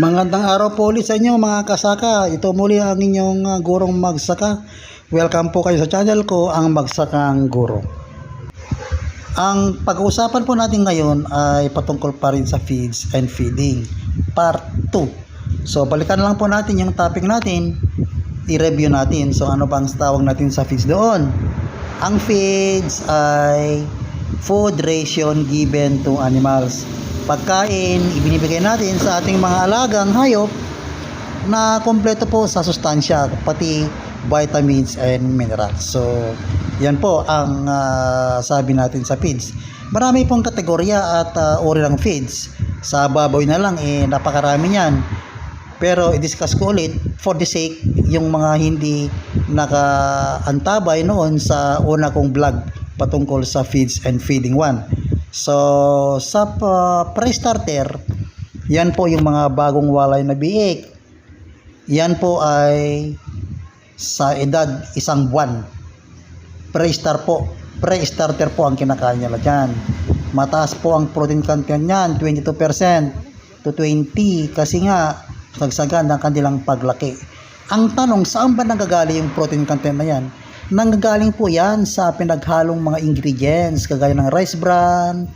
Magandang araw po ulit sa inyo mga kasaka. Ito muli ang inyong uh, gurong magsaka. Welcome po kayo sa channel ko, ang Magsakang Guro. Ang pag-uusapan po natin ngayon ay patungkol pa rin sa feeds and feeding. Part 2. So balikan lang po natin yung topic natin. I-review natin. So ano bang tawag natin sa feeds doon? Ang feeds ay food ration given to animals pagkain ibinibigay natin sa ating mga alagang hayop na kompleto po sa sustansya pati vitamins and minerals. So, yan po ang ah, sabi natin sa feeds. Marami pong kategorya at ah, uri ng feeds. Sa baboy na lang, eh, napakarami niyan. Pero i-discuss ko ulit for the sake yung mga hindi nakaantabay noon sa una kong vlog patungkol sa feeds and feeding one. So, sa uh, pre-starter, yan po yung mga bagong walay na biik. Yan po ay sa edad isang buwan. Pre-star po, pre-starter po ang kinakain nila dyan. Mataas po ang protein content niyan, 22% to 20 kasi nga sagsagan ng kanilang paglaki. Ang tanong, saan ba nanggagaling yung protein content na yan? Nanggagaling po yan sa pinaghalong mga ingredients kagaya ng rice bran,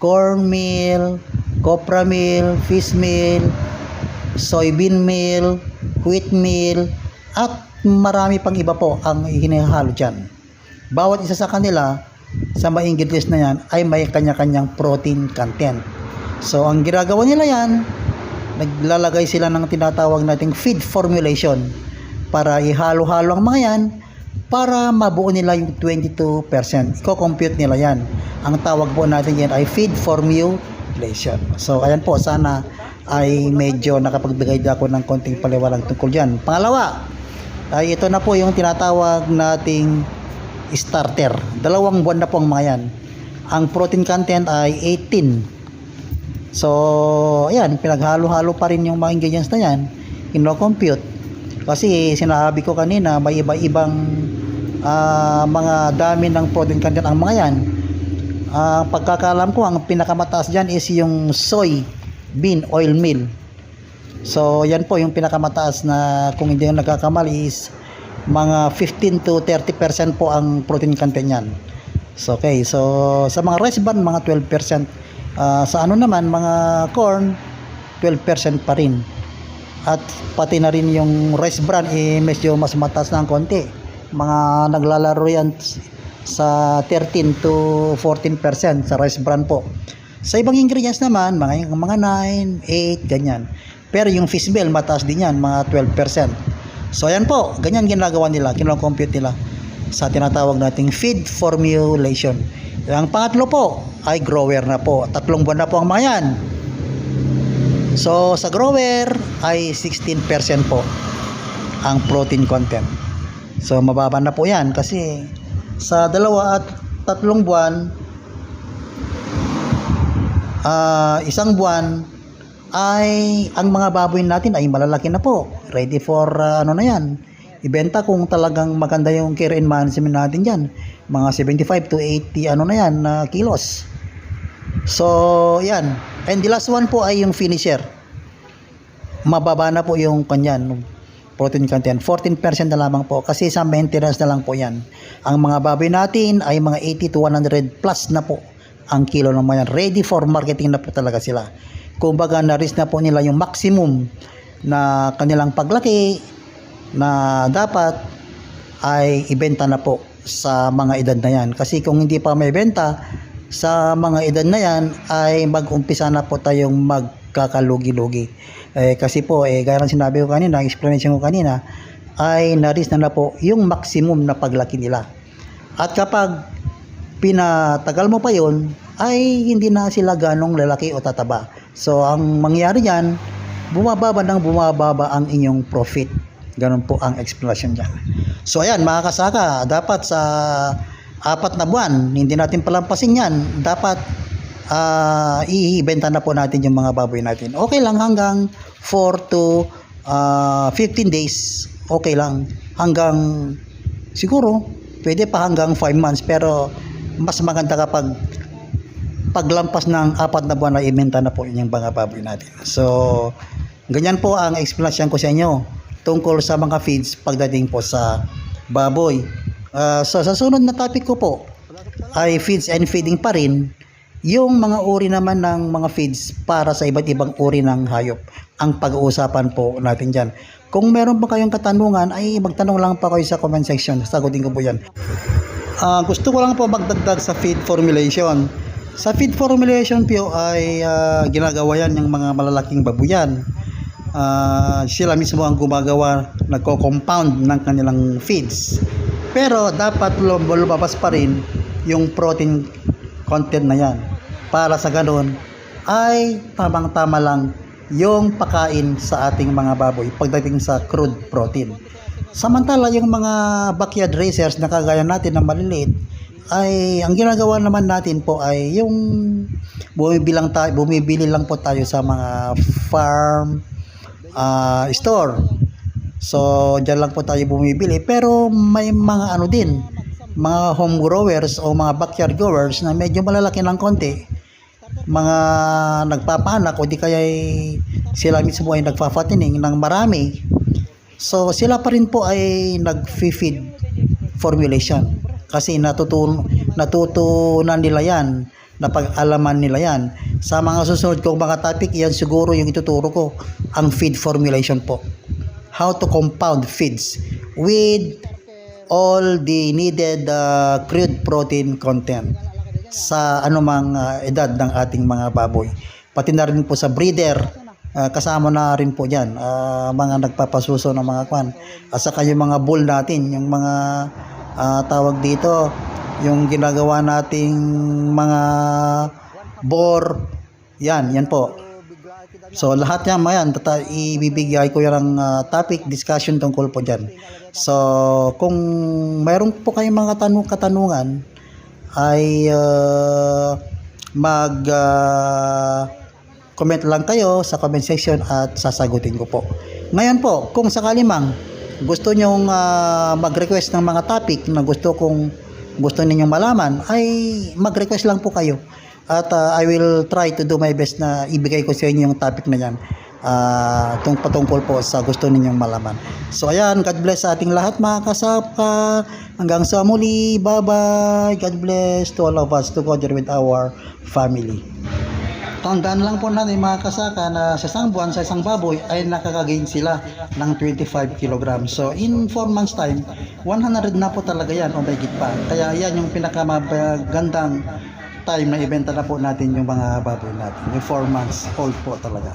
cornmeal, copra meal, fish meal, soybean meal, wheat meal, at marami pang iba po ang hinihalo dyan. Bawat isa sa kanila, sa mga ingredients na yan, ay may kanya-kanyang protein content. So, ang ginagawa nila yan, naglalagay sila ng tinatawag nating feed formulation para ihalo-halo ang mga yan para mabuo nila yung 22%. Iko-compute nila yan. Ang tawag po natin yan ay feed formulation. So, ayan po, sana ay medyo nakapagbigay ako ng konting paliwalang tungkol dyan. Pangalawa, ay ito na po yung tinatawag nating starter. Dalawang buwan na po ang mga yan. Ang protein content ay 18. So, ayan, pinaghalo-halo pa rin yung mga ingredients na yan. Ino-compute. Kasi sinabi ko kanina, may iba-ibang ah, mga dami ng protein content ang mga yan. Ah, pagkakalam ko, ang pinakamataas dyan is yung soy bean oil meal. So, yan po yung pinakamataas na kung hindi yung nagkakamali is mga 15 to 30% po ang protein content yan. So, okay. So, sa mga rice bran, mga 12%. Ah, sa ano naman, mga corn, 12% pa rin. At pati na rin yung rice bran, eh, medyo mas mataas na konti. Mga naglalaro yan sa 13 to 14% sa rice bran po. Sa ibang ingredients naman, mga, mga 9, 8, ganyan. Pero yung fish meal, mataas din yan, mga 12%. So, ayan po, ganyan ginagawa nila, kinocompute nila sa tinatawag nating feed formulation. Ang pangatlo po ay grower na po. Tatlong buwan na po ang mga yan. So, sa grower ay 16% po ang protein content. So, mababa na po yan kasi sa dalawa at tatlong buwan, ah, isang buwan ay ang mga baboy natin ay malalaki na po. Ready for ah, ano na yan. Ibenta kung talagang maganda yung care and management natin dyan. Mga 75 to 80 ano na yan na kilos. So, yan. And the last one po ay yung finisher. Mababa na po yung kanyan, protein content. 14% na lamang po kasi sa maintenance na lang po yan. Ang mga baboy natin ay mga 80 to 100 plus na po ang kilo mga yan. Ready for marketing na po talaga sila. Kumbaga na-reach na po nila yung maximum na kanilang paglaki na dapat ay ibenta na po sa mga edad na yan. Kasi kung hindi pa may benta, sa mga edad na yan ay mag-umpisa na po tayong magkakalugi-lugi. Eh, kasi po, eh, gaya ng sinabi ko kanina, explanation ko kanina, ay naris na na po yung maximum na paglaki nila. At kapag pinatagal mo pa yon ay hindi na sila ganong lalaki o tataba. So, ang mangyari yan, bumababa ng bumababa ang inyong profit. Ganon po ang explanation dyan. So, ayan, mga kasaka, dapat sa apat na buwan, hindi natin palampasin yan. Dapat ah iibenta na po natin yung mga baboy natin. Okay lang hanggang 4 to ah, 15 days. Okay lang. Hanggang siguro pwede pa hanggang 5 months pero mas maganda kapag paglampas ng apat na buwan na ibenta na po yung mga baboy natin. So, ganyan po ang explanation ko sa inyo tungkol sa mga feeds pagdating po sa baboy. Ah, so, sa sunod na topic ko po ay feeds and feeding pa rin yung mga uri naman ng mga feeds para sa iba't ibang uri ng hayop ang pag-uusapan po natin dyan. Kung meron pa kayong katanungan ay magtanong lang pa kayo sa comment section. Sagutin ko po yan. Ah, gusto ko lang po magdagdag sa feed formulation. Sa feed formulation po ay ah, ginagawa yan ng mga malalaking babuyan. Ah, sila mismo ang gumagawa, nagko-compound ng kanilang feeds. Pero dapat lum- lumabas pa rin yung protein content na yan. Para sa ganun ay tamang-tama lang yung pakain sa ating mga baboy pagdating sa crude protein. Samantala yung mga backyard racers na kagaya natin na maliliit ay ang ginagawa naman natin po ay yung bumibilang tayo, bumibili lang po tayo sa mga farm ah, store. So, diyan lang po tayo bumibili. Pero may mga ano din, mga home growers o mga backyard growers na medyo malalaki ng konti. Mga nagpapaanak o di kaya sila mismo ay nagfa-fattening ng marami. So, sila pa rin po ay nag-feed formulation. Kasi natutun natutunan nila yan, napag-alaman nila yan. Sa mga susunod kong mga topic, yan siguro yung ituturo ko, ang feed formulation po. How to compound feeds with all the needed uh, crude protein content sa anumang uh, edad ng ating mga baboy. Pati na rin po sa breeder, uh, kasama na rin po dyan, uh, mga nagpapasuso ng mga kwan. At saka yung mga bull natin, yung mga uh, tawag dito, yung ginagawa nating mga bore, yan, yan po. So lahat yan, mayan, tata, ibibigay ko yan ng uh, topic discussion tungkol po dyan. So kung mayroon po kayong mga tanong katanungan, ay uh, mag uh, comment lang kayo sa comment section at sasagutin ko po. Ngayon po, kung sakali mang gusto nyong uh, mag-request ng mga topic na gusto kong gusto ninyong malaman, ay mag-request lang po kayo. At uh, I will try to do my best na ibigay ko sa inyo yung topic na yan uh, tung patungkol po sa gusto ninyong malaman. So ayan, God bless sa ating lahat mga kasapa. Hanggang sa muli, bye-bye. God bless to all of us together with our family. Tandaan lang po natin mga kasaka na sa isang buwan sa isang baboy ay nakakagain sila ng 25 kg. So in 4 months time, 100 na po talaga yan o mahigit pa. Kaya yan yung pinakamagandang time na ibenta na po natin yung mga baboy natin. Yung 4 months old po talaga.